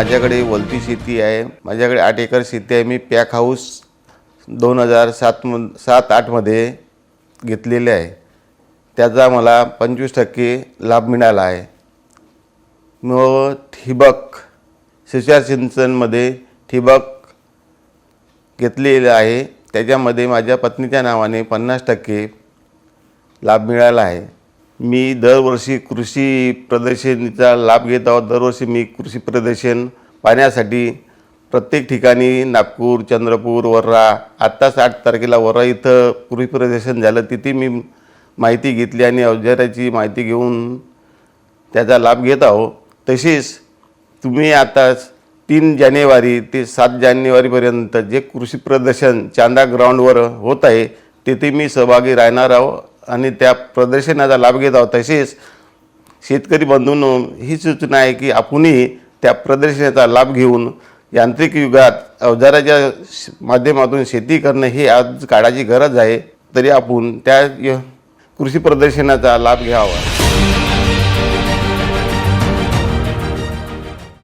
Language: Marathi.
माझ्याकडे वलती शेती आहे. माझ्याकडे आठ एकर शेती आहे. मी पॅक हाऊस दोन हजार सात म सात आठमध्ये घेतलेले आहे. त्याचा मला पंचवीस टक्के लाभ मिळाला आहे. मग ठिबक सिंचार सिंचनमध्ये ठिबक घेतलेलं आहे. त्याच्यामध्ये माझ्या पत्नीच्या नावाने पन्नास टक्के लाभ मिळाला आहे. मी दरवर्षी कृषी प्रदर्शनीचा लाभ घेत आहोत. दरवर्षी मी कृषी प्रदर्शन पाहण्यासाठी प्रत्येक ठिकाणी नागपूर चंद्रपूर वर्रा आत्ताच आठ तारखेला वर्रा इथं कृषी प्रदर्शन झालं तिथे मी माहिती घेतली आणि अवजाराची माहिती घेऊन त्याचा लाभ घेत आहो. तसेच तुम्ही आताच तीन जानेवारी ते सात जानेवारीपर्यंत जे कृषी प्रदर्शन चांदा ग्राउंडवर होत आहे तेथे मी सहभागी राहणार आहो आणि त्या प्रदर्शनाचा लाभ घेत आहोत तसेच शेतकरी बंधूंनो ही सूचना आहे की आपणही त्या प्रदर्शनाचा लाभ घेऊन यांत्रिक युगात अवजाराच्या श- माध्यमातून शेती करणं ही आज काळाची गरज आहे तरी आपण त्या य- कृषी प्रदर्शनाचा लाभ घ्यावा.